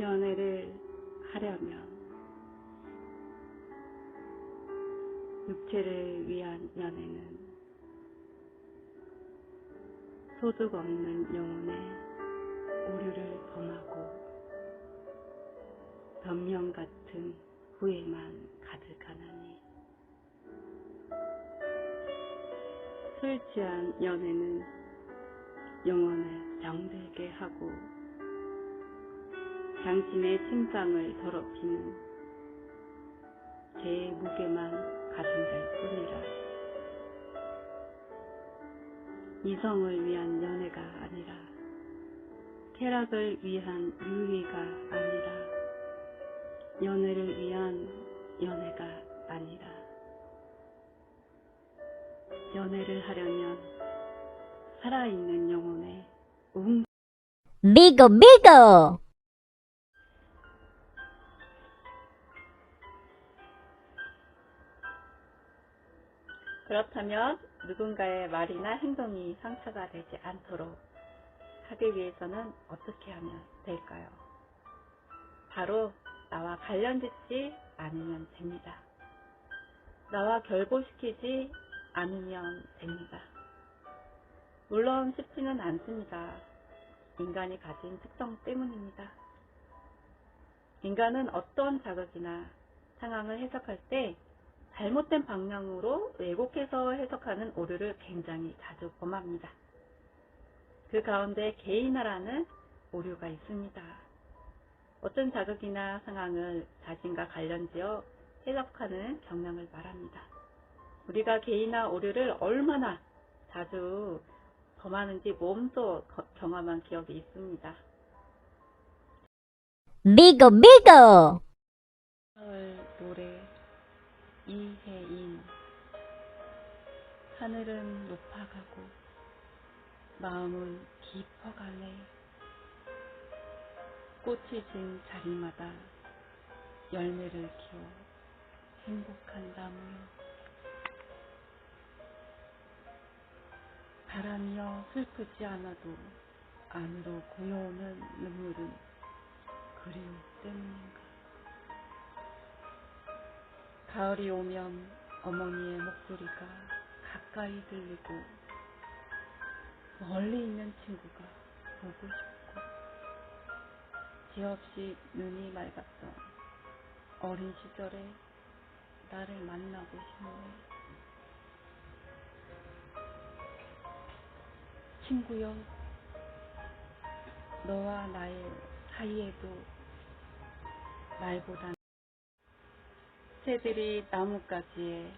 연애를 하려면 육체를 위한 연애는 소득 없는 영혼의 오류를 범하고 변명 같은 후회만 가득하나니 술 취한 연애는 영혼을 병들게 하고 당신의 심장을 더럽히는 죄의 무게만 가중될 뿐이라 이성을 위한 연애가 아니라 쾌락을 위한 유의가 아니라 연애를 위한 연애가 아니라 연애를 하려면 살아있는 영혼의 웅 Bigo Bigo! 그렇다면 누군가의 말이나 행동이 상처가 되지 않도록 하기 위해서는 어떻게 하면 될까요? 바로 나와 관련 짓지 않으면 됩니다. 나와 결부시키지 않으면 됩니다. 물론 쉽지는 않습니다. 인간이 가진 특성 때문입니다. 인간은 어떤 자극이나 상황을 해석할 때 잘못된 방향으로 왜곡해서 해석하는 오류를 굉장히 자주 범합니다. 그 가운데 개인화라는 오류가 있습니다. 어떤 자극이나 상황을 자신과 관련지어 해석하는 경향을 말합니다. 우리가 개인화 오류를 얼마나 자주 범하는지 몸소 거- 경험한 기억이 있습니다. Bigo Bigo! 가을 노래 하늘은 높아가고 마음은 깊어가네 꽃이 진 자리마다 열매를 키워 행복한 나무요 바람이여 슬프지 않아도 안으로 고여오는 눈물은 그리움 때문인가? 가을이 오면 어머니의 목소리가 가까이 들리고 멀리 있는 친구가 보고 싶고 지 없이 눈이 맑았던 어린 시절에 나를 만나고 싶네. 친구여, 너와 나의 사이에도 말보다 새들이 나뭇가지에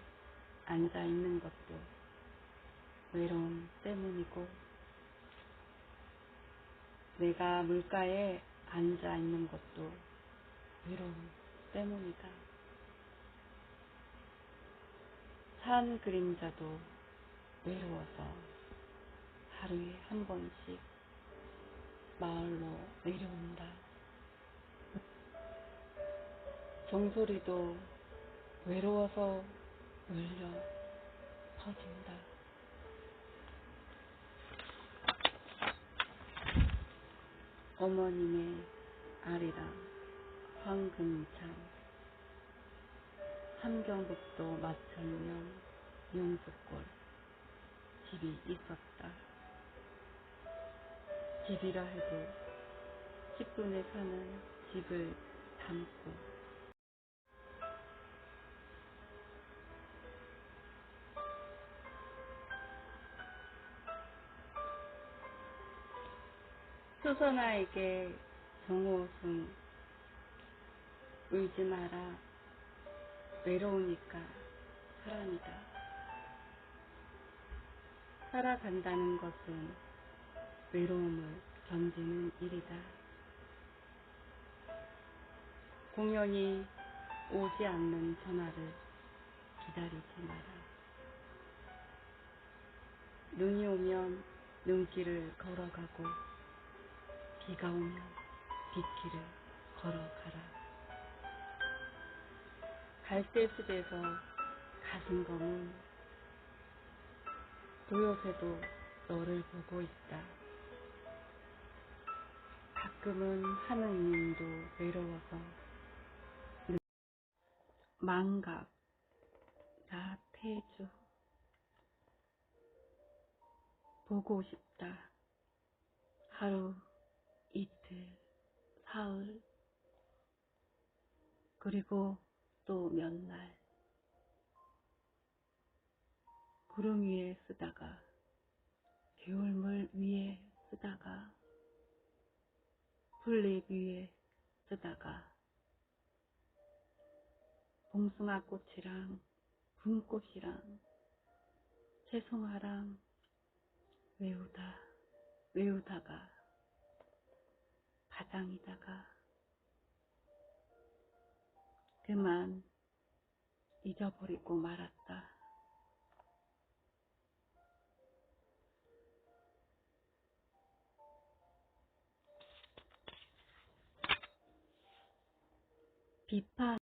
앉아 있는 것도 외로움 때문이고, 내가 물가에 앉아 있는 것도 외로움 때문이다. 산 그림자도 외로워서 하루에 한 번씩 마을로 내려온다. 종소리도 외로워서 울려 퍼진다. 어머님의 아리랑 황금참 함경북도 마천면 용수골 집이 있었다. 집이라 해도 10분에 사는 집을 담고 수선아에게 정호승 울지 마라. 외로우니까 사람이다. 살아간다는 것은 외로움을 견디는 일이다. 공연이 오지 않는 전화를 기다리지 마라. 눈이 오면 눈길을 걸어가고 비가 오면 빗길을 걸어가라. 갈대 숲에서 가슴 검은 도요새도 너를 보고 있다. 지금은 하느님도 외로워서 늘 망각, 나태주 보고 싶다. 하루, 이틀, 사흘, 그리고 또 몇 날. 구름 위에 쓰다가, 개울물 위에 쓰다가, 풀잎 위에 쓰다가, 봉숭아 꽃이랑 분꽃이랑 채송화랑 외우다, 외우다가, 가장이다가, 그만 잊어버리고 말았다. 비판